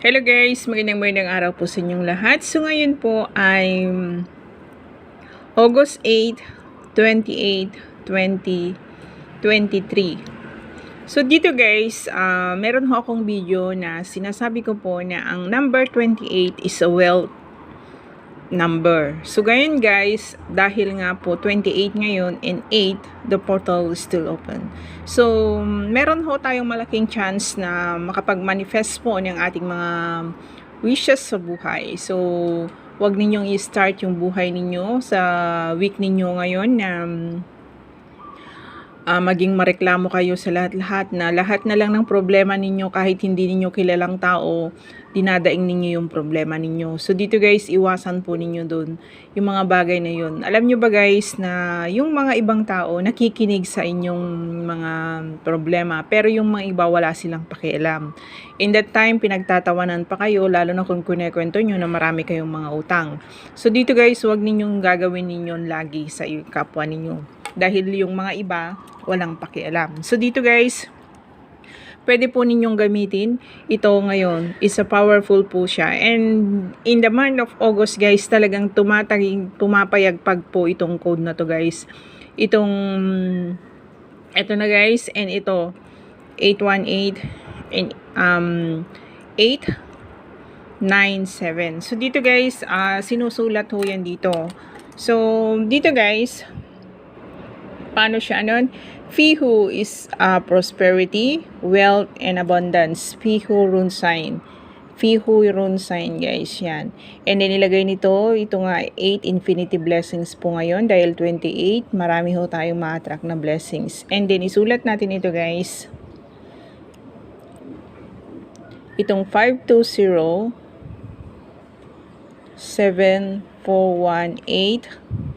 Hello guys, magandang magandang araw po sa inyong lahat. So ngayon po ay um, August 8, 28, 2023. So dito guys, ah, meron ho akong video na sinasabi ko po na ang number 28 is a wealth number. So ngayon guys, dahil nga po 28 ngayon and 8, the portal is still open. So meron ho tayong malaking chance na makapag-manifest po ng ating mga wishes sa buhay. So wag ninyong i-start yung buhay ninyo sa week ninyo ngayon na ah, maging mareklamo kayo sa lahat-lahat na lahat na lang ng problema ninyo kahit hindi ninyo kilalang tao, dinadaing ninyo yung problema ninyo. So dito guys, iwasan po ninyo dun yung mga bagay na yun. Alam nyo ba guys na yung mga ibang tao nakikinig sa inyong mga problema pero yung mga iba wala silang pakialam. In that time, pinagtatawanan pa kayo lalo na kung kunekwento nyo na marami kayong mga utang. So dito guys, wag ninyong gagawin ninyo lagi sa kapwa ninyo. Dahil yung mga iba, walang pakialam. So dito guys, pwede po ninyong gamitin. Ito ngayon, is a powerful po siya. And in the month of August guys, talagang tumataging, pumapayagpag po itong code na to guys. Itong, ito na guys, and ito, 818, and um, 897. So dito guys, ah, sinusulat ho yan dito. So dito guys, paano siya anon? Fihu is uh, prosperity, wealth, and abundance. Fihu rune sign. Fihu rune sign guys, yan. And then nilagay nito, ito nga 8 infinity blessings po ngayon dahil 28, marami ho tayong ma-attract na blessings. And then isulat natin ito guys. Itong 520 7418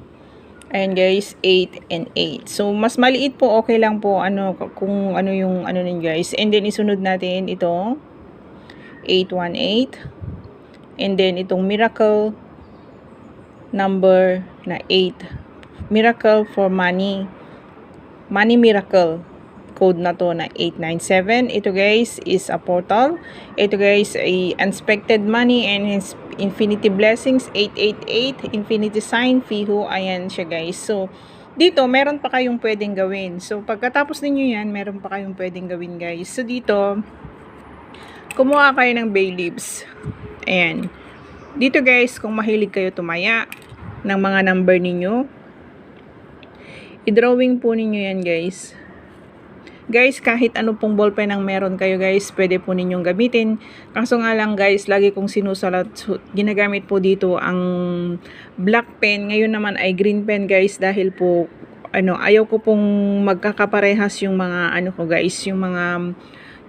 Ayan guys, 8 and 8. So, mas maliit po, okay lang po ano, kung ano yung ano ninyo guys. And then, isunod natin ito, 818. And then, itong miracle number na 8. Miracle for money. Money miracle. Code na to na 897. Ito guys is a portal. Ito guys ay unexpected money and infinity blessings 888 infinity sign fiho. Ayan siya guys. So dito meron pa kayong pwedeng gawin. So pagkatapos ninyo yan meron pa kayong pwedeng gawin guys. So dito kumuha kayo ng bay leaves. Ayan. Dito guys kung mahilig kayo tumaya ng mga number ninyo i-drawing po ninyo yan guys Guys, kahit ano pong ballpen ang meron kayo guys, pwede po ninyong gamitin. Kaso nga lang guys, lagi kong sinusulat, su- ginagamit po dito ang black pen. Ngayon naman ay green pen guys dahil po ano, ayaw ko pong magkakaparehas yung mga ano ko guys, yung mga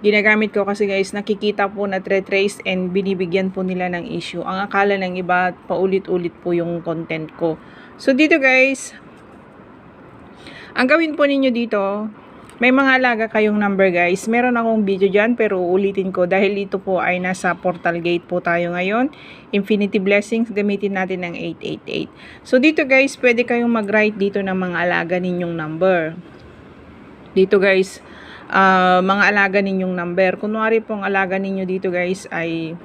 ginagamit ko kasi guys, nakikita po na trace and binibigyan po nila ng issue. Ang akala ng iba, paulit-ulit po yung content ko. So dito guys, ang gawin po ninyo dito, may mga alaga kayong number guys. Meron akong video dyan pero uulitin ko dahil ito po ay nasa portal gate po tayo ngayon. Infinity Blessings gamitin natin ng 888. So dito guys pwede kayong mag-write dito ng mga alaga ninyong number. Dito guys ah, mga alaga ninyong number. Kunwari pong alaga ninyo dito guys ay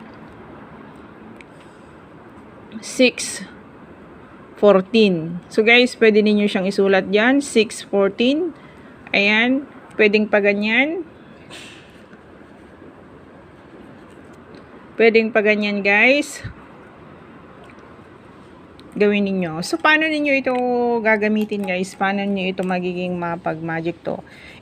6 14. So guys, pwede ninyo siyang isulat diyan, 614. Ayan, pwedeng pa ganyan. Pwedeng pa ganyan, guys. Gawin ninyo. So, paano ninyo ito gagamitin, guys? Paano niyo ito magiging mapag-magic to?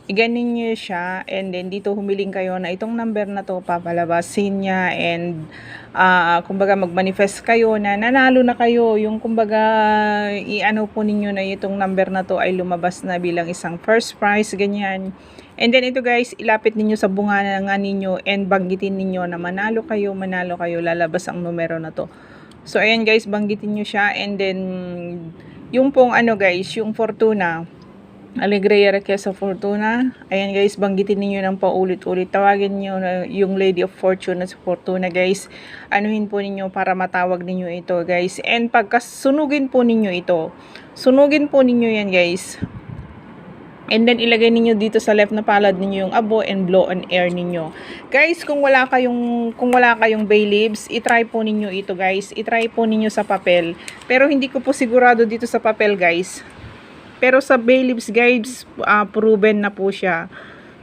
Iganin niyo siya, and then dito humiling kayo na itong number na to, papalabasin niya, and ah kumbaga mag-manifest kayo na nanalo na kayo. Yung kumbaga, i-ano po ninyo na itong number na to ay lumabas na bilang isang first prize, ganyan. And then ito guys, ilapit ninyo sa bunga nga ninyo and banggitin ninyo na manalo kayo, manalo kayo, lalabas ang numero na to. So ayan guys, banggitin nyo siya and then yung pong ano guys, yung Fortuna, Alegria Requesa Fortuna. Ayan guys, banggitin niyo ng paulit-ulit. Tawagin niyo yung Lady of Fortune na Fortuna guys. Anuhin po ninyo para matawag ninyo ito guys. And pagkasunugin po ninyo ito, sunugin po ninyo yan guys. And then ilagay ninyo dito sa left na palad ninyo yung abo and blow on air ninyo. Guys, kung wala kayong kung wala kayong bay leaves, i-try po ninyo ito guys. I-try po ninyo sa papel. Pero hindi ko po sigurado dito sa papel guys. Pero sa bay leaves guys, ah, proven na po siya.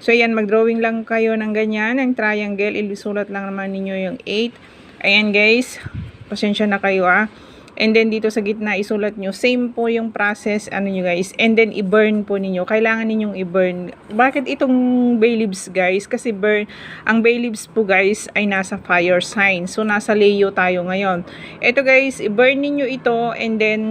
So ayan, mag-drawing lang kayo ng ganyan, ng triangle. Ilisulat lang naman ninyo yung 8. Ayan guys, pasensya na kayo ah. And then dito sa gitna isulat nyo, same po yung process ano nyo guys. And then i-burn po ninyo. Kailangan ninyong i-burn. Bakit itong bay leaves guys? Kasi burn, ang bay leaves po guys ay nasa fire sign. So nasa Leo tayo ngayon. Ito guys, i-burn ninyo ito and then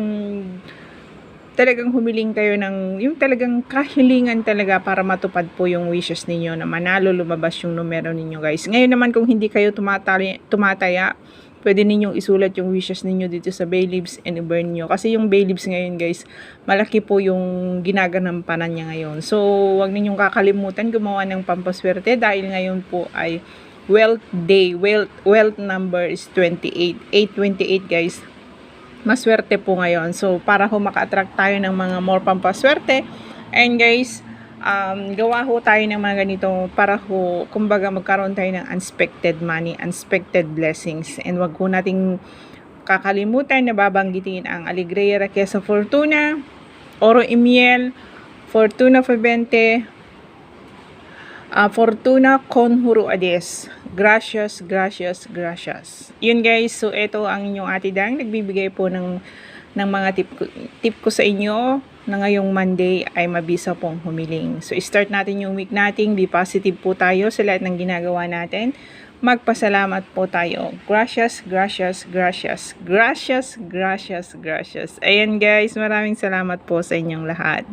talagang humiling kayo ng yung talagang kahilingan talaga para matupad po yung wishes ninyo na manalo lumabas yung numero ninyo guys. Ngayon naman kung hindi kayo tumataya, tumataya pwede ninyong isulat yung wishes ninyo dito sa bay leaves and i-burn nyo. Kasi yung bay leaves ngayon guys, malaki po yung ginaganampanan niya ngayon. So, wag ninyong kakalimutan gumawa ng pampaswerte dahil ngayon po ay wealth day. Wealth, wealth number is 28. 828 guys maswerte po ngayon. So, para ho maka-attract tayo ng mga more pampaswerte. And guys, um, gawa ho tayo ng mga ganito para ho, kumbaga magkaroon tayo ng unexpected money, unexpected blessings. And wag ho nating kakalimutan na babanggitin ang Alegria Raquesa Fortuna, Oro Imiel, Fortuna Fabente, uh, Fortuna Conjuro Ades. Gracias, gracias, gracias. Yun guys, so ito ang inyong ate Dang. Nagbibigay po ng, ng mga tip, tip ko sa inyo na ngayong Monday ay mabisa pong humiling. So start natin yung week natin. Be positive po tayo sa lahat ng ginagawa natin. Magpasalamat po tayo. Gracias, gracias, gracias. Gracias, gracias, gracias. Ayan guys, maraming salamat po sa inyong lahat.